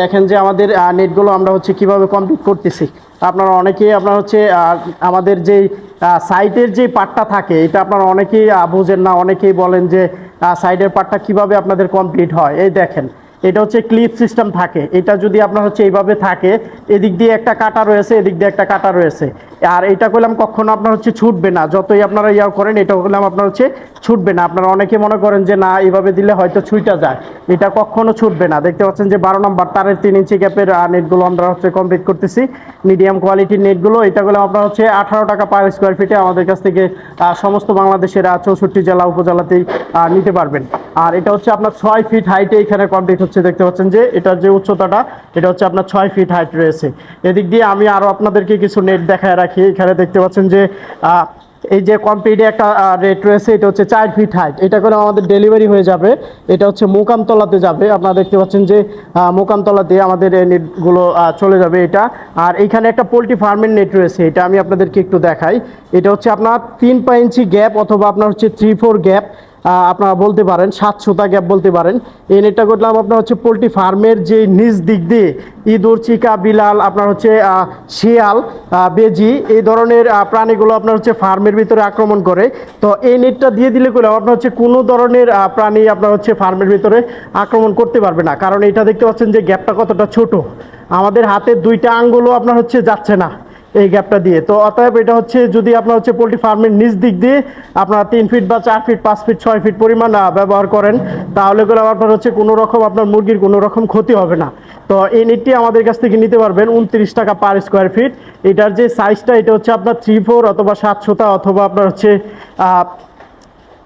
দেখেন যে আমাদের নেটগুলো আমরা হচ্ছে কীভাবে কমপ্লিট করতেছি। আপনারা অনেকেই আপনার হচ্ছে আমাদের যে সাইটের যে পার্টটা থাকে, এটা আপনারা অনেকেই বোঝেন না, অনেকেই বলেন যে সাইডের পার্টটা কীভাবে আপনাদের কমপ্লিট হয়। এই দেখেন, এটা হচ্ছে ক্লিপ সিস্টেম থাকে। এটা যদি আপনার হচ্ছে এইভাবে থাকে, এদিক দিয়ে একটা কাটা রয়েছে, এদিক দিয়ে একটা কাটা রয়েছে। আর এটা করলাম কখনো আপনার হচ্ছে ছুটবে না, যতই আপনারা ইয়া করেন এটা করলাম আপনার হচ্ছে ছুটবে না। আপনারা অনেকে মনে করেন যে, না, এইভাবে দিলে হয়তো ছুইটা যায়। এটা কখনো ছুটবে না। দেখতে পাচ্ছেন যে, বারো নম্বর তারের তিন ইঞ্চি গ্যাপের নেটগুলো আমরা হচ্ছে কমপ্লিট করতেছি। মিডিয়াম কোয়ালিটির নেটগুলো, এটা করলাম আপনার হচ্ছে আঠারো টাকা পার স্কোয়ার ফিটে আমাদের কাছ থেকে সমস্ত বাংলাদেশের চৌষট্টি জেলা উপজেলাতেই নিতে পারবেন। আর এটা হচ্ছে আপনার ছয় ফিট হাইটে এখানে কমপ্লিট হচ্ছে। দেখতে পাচ্ছেন যে, এটার যে উচ্চতাটা, এটা হচ্ছে আপনার ছয় ফিট হাইট রয়েছে। এদিক দিয়ে আমি আরও আপনাদেরকে কিছু নেট দেখায় রাখি। এখানে দেখতে পাচ্ছেন যে এই যে কমপ্লিটে একটা রেট রয়েছে, এটা হচ্ছে চার ফিট হাইট এটা করে আমাদের ডেলিভারি হয়ে যাবে। এটা হচ্ছে মোকামতলাতে যাবে। আপনারা দেখতে পাচ্ছেন যে মোকামতলাতে আমাদের নেটগুলো চলে যাবে এটা। আর এইখানে একটা পোলট্রি ফার্মের নেট রয়েছে, এটা আমি আপনাদেরকে একটু দেখাই। এটা হচ্ছে আপনার তিন পা ইঞ্চি গ্যাপ অথবা আপনার হচ্ছে থ্রি ফোর গ্যাপ আপনারা বলতে পারেন সাতশোটা গ্যাপ বলতে পারেন। এই নেটটা করলাম আপনার হচ্ছে পোলট্রি ফার্মের যে নিজ দিক দিয়ে ইঁদুর, চিকা, বিলাল, আপনার হচ্ছে শিয়াল বেজি, এই ধরনের প্রাণীগুলো আপনার হচ্ছে ফার্মের ভিতরে আক্রমণ করে। তো এই নেটটা দিয়ে দিলে করলে আপনার হচ্ছে কোনো ধরনের প্রাণী আপনার হচ্ছে ফার্মের ভিতরে আক্রমণ করতে পারবে না। কারণ এটা দেখতে পাচ্ছেন যে গ্যাপটা কতটা ছোট। আমাদের হাতের দুইটা আঙ্গুলও আপনার হচ্ছে যাচ্ছে না। এই গ্যাপটা দিয়ে। তো অতএব এটা হচ্ছে যদি আপনার হচ্ছে পোলট্রি ফার্মের নিচ দিক দিয়ে আপনার তিন ফিট বা চার ফিট পাঁচ ফিট ছয় ফিট পরিমাণ ব্যবহার করেন, তাহলে করে আপনার হচ্ছে কোনো রকম আপনার মুরগির কোনো রকম ক্ষতি হবে না। তো এই নেটটি আমাদের কাছ থেকে নিতে পারবেন উনত্রিশ টাকা পার স্কোয়ার ফিট এটার যে সাইজটা এটা হচ্ছে আপনার থ্রি ফোর অথবা সাত সাতশোটা অথবা আপনার হচ্ছে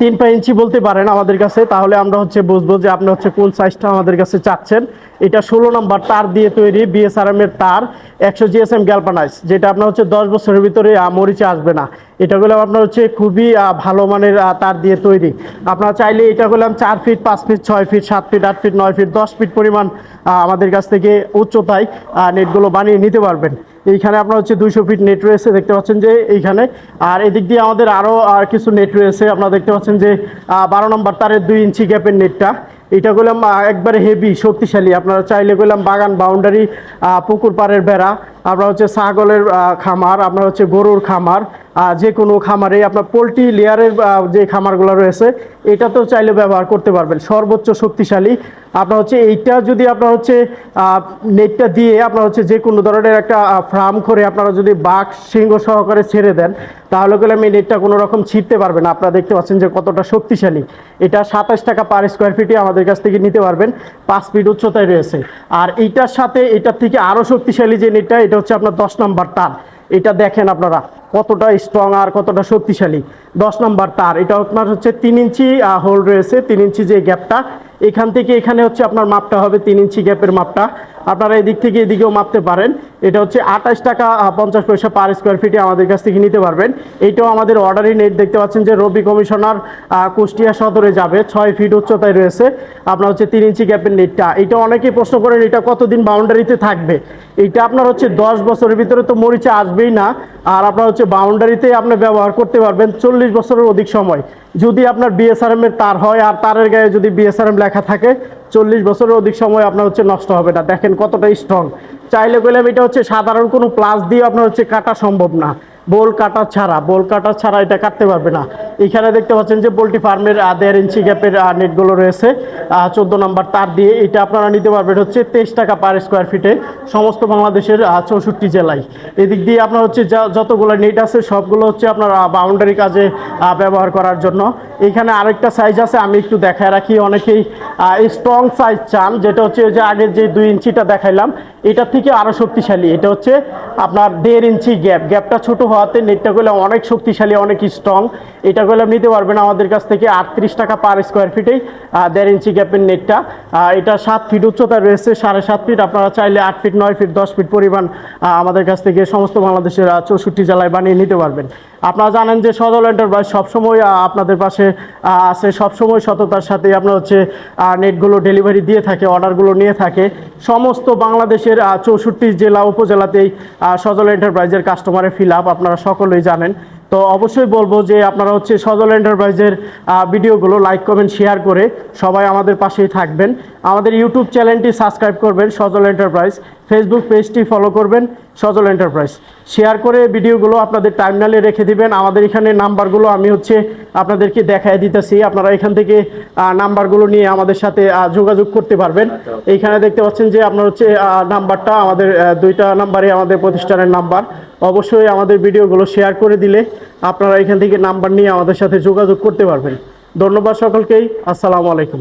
তিন পা ইঞ্চি বলতে পারেন আমাদের কাছে। তাহলে আমরা হচ্ছে বুঝব যে আপনি হচ্ছে কোন সাইজটা আমাদের কাছে চাচ্ছেন। এটা ষোলো নম্বর তার দিয়ে তৈরি বিএসআরএম এর তার। একশো জিএসএম গ্যালপানাইজ যেটা আপনার হচ্ছে দশ বছরের ভিতরে মরিচে আসবে না। এটা করলাম আপনার হচ্ছে খুবই ভালো মানের তার দিয়ে তৈরি। আপনারা চাইলে এটা করলাম চার ফিট পাঁচ ফিট ছয় ফিট সাত ফিট আট ফিট নয় ফিট দশ ফিট পরিমাণ আমাদের কাছ থেকে উচ্চতায় নেটগুলো বানিয়ে নিতে পারবেন। এইখানে আপনার হচ্ছে দুইশো ফিট নেট রয়েছে, দেখতে পাচ্ছেন যে এইখানে। আর এদিক দিয়ে আমাদের আরও আর কিছু নেট রয়েছে, আপনারা দেখতে পাচ্ছেন যে বারো নম্বর তারের দুই ইঞ্চি গ্যাপের নেটটা এটা করলাম একবারে হেভি শক্তিশালী। আপনারা চাইলে করলাম বাগান বাউন্ডারি পুকুর পাড়ের বেড়া আপনার হচ্ছে ছাগলের খামার, আপনার হচ্ছে গরুর খামার। যে কোনো খামারে আপনার পোলট্রি লেয়ারের যে খামারগুলো রয়েছে, এটা তো চাইলে ব্যবহার করতে পারবেন। সর্বোচ্চ শক্তিশালী। আপনার হচ্ছে এইটা যদি আপনার হচ্ছে নেটটা দিয়ে আপনার হচ্ছে যে কোনো ধরনের একটা ফার্ম করে আপনারা যদি বাঘ সিংহ সহকারে ছেড়ে দেন, তাহলে গেলে এই নেটটা কোনো রকম ছিঁড়তে পারবে না। আপনারা দেখতে পাচ্ছেন যে কতটা শক্তিশালী। এটা সাতাশ টাকা পার স্কোয়ার ফিটে আমাদের কাছ থেকে নিতে পারবেন। পাঁচ ফিট উচ্চতায় রয়েছে। আর এইটার সাথে, এটার থেকে আরও শক্তিশালী যে নেটটা, এটা হচ্ছে আপনার দশ নম্বর তার। এটা দেখেন আপনারা, কতটা স্ট্রং আর কতটা শক্তিশালী। দশ নম্বর তার, এটা আপনার হচ্ছে তিন ইঞ্চি হোল রয়েছে, তিন ইঞ্চি যে গ্যাপটা এখান থেকে এখানে হচ্ছে আপনার মাপটা হবে তিন ইঞ্চি গ্যাপের মাপটা। আপনারা এদিক থেকে এদিকেও মাপতে পারেন। এটা হচ্ছে আঠাশ টাকা পঞ্চাশ পয়সা পার স্কোয়ার ফিটে আমাদের কাছ থেকে নিতে পারবেন। এইটাও আমাদের অর্ডারই নেট দেখতে পাচ্ছেন যে রবি কমিশনার কুষ্টিয়া সদরে যাবে। ছয় ফিট উচ্চতায় রয়েছে। আপনার হচ্ছে তিন ইঞ্চি গ্যাপের নেটটা এটা অনেকেই প্রশ্ন করেন, এটা কতদিন বাউন্ডারিতে থাকবে? এইটা আপনার হচ্ছে দশ বছরের ভিতরে তো মরিচা আসবেই না। আর আপনার হচ্ছে বাউন্ডারিতে আপনি ব্যবহার করতে পারবেন চল্লিশ বছরের অধিক সময়। যদি আপনার বিএসআরএম এর তার হয় আর তারের গায়ে যদি বিএসআরএম লেখা থাকে, চল্লিশ বছরের অধিক সময় আপনার হচ্ছে নষ্ট হবে না। দেখেন কতটা স্ট্রং চাইলে গেলাম এটা হচ্ছে সাধারণ কোনো প্লাস দিয়ে আপনার হচ্ছে কাটা সম্ভব না। বোল কাটা ছাড়া, বোল কাটা ছাড়া এটা কাটতে পারবে না। এখানে দেখতে পাচ্ছেন যে পোলট্রি ফার্মের দেড় ইঞ্চি গ্যাপের নেটগুলো রয়েছে। চোদ্দ নম্বর তার দিয়ে এটা আপনারা নিতে পারবেন হচ্ছে তেইশ টাকা পার স্কোয়ার ফিটে সমস্ত বাংলাদেশের চৌষট্টি জেলায়। এদিক দিয়ে আপনার হচ্ছে যা- যতগুলো নেট আছে, সবগুলো হচ্ছে আপনার বাউন্ডারি কাজে ব্যবহার করার জন্য। এখানে আরেকটা সাইজ আছে, আমি একটু দেখায় রাখি। অনেকেই স্ট্রং সাইজ চান, যেটা হচ্ছে যে আগের যে দুই ইঞ্চিটা দেখাইলাম এটা থেকে আরও শক্তিশালী। এটা হচ্ছে আপনার দেড় ইঞ্চি গ্যাপ গ্যাপটা ছোট হওয়াতে নেটটা করলে অনেক শক্তিশালী, অনেক স্ট্রং এটা করলে নিতে পারবেন আমাদের কাছ থেকে আটত্রিশ টাকা পার স্কোয়ার ফিটেই দেড় ইঞ্চি গ্যাপের নেটটা। এটা সাত ফিট উচ্চতা রয়েছে, সাড়ে সাত ফিট আপনারা চাইলে আট ফিট নয় ফিট দশ ফিট পরিমাণ আমাদের কাছ থেকে সমস্ত বাংলাদেশের চৌষট্টি জেলায় বানিয়ে নিতে পারবেন। আপনারা জানেন যে সদল এন্টারপ্রাইজ সবসময় আপনাদের পাশে আছে। সবসময় সততার সাথে আপনার হচ্ছে নেটগুলো ডেলিভারি দিয়ে থাকে অর্ডারগুলো নিয়ে থাকে। সমস্ত বাংলাদেশের চৌষট্টি জেলা উপজেলাতেই সজল এন্টারপ্রাইজের কাস্টমারের ফিল আপ আপনারা সকলেই জানেন। তো অবশ্যই বলব যে আপনারা হচ্ছে সজল এন্টারপ্রাইজের ভিডিওগুলো লাইক কমেন্ট শেয়ার করে সবাই আমাদের পাশেই থাকবেন। আমাদের ইউটিউব চ্যানেলটি সাবস্ক্রাইব করবেন সজল এন্টারপ্রাইজ। ফেসবুক পেজটি ফলো করবেন সজল এন্টারপ্রাইজ। শেয়ার করে ভিডিওগুলো আপনাদের টার্মিনালে রেখে দিবেন। আমাদের এখানে নাম্বারগুলো আমি হচ্ছে আপনাদেরকে দেখায় দিতেছি। আপনারা এখান থেকে নাম্বারগুলো নিয়ে আমাদের সাথে যোগাযোগ করতে পারবেন। এইখানে দেখতে পাচ্ছেন যে আপনার হচ্ছে নাম্বারটা আমাদের দুইটা নাম্বারে আমাদের প্রতিষ্ঠানের নাম্বার অবশ্যই আমাদের ভিডিওগুলো শেয়ার করে দিলে আপনারা এখান থেকে নাম্বার নিয়ে আমাদের সাথে যোগাযোগ করতে পারবেন। ধন্যবাদ সকলকেই। আসসালামু আলাইকুম।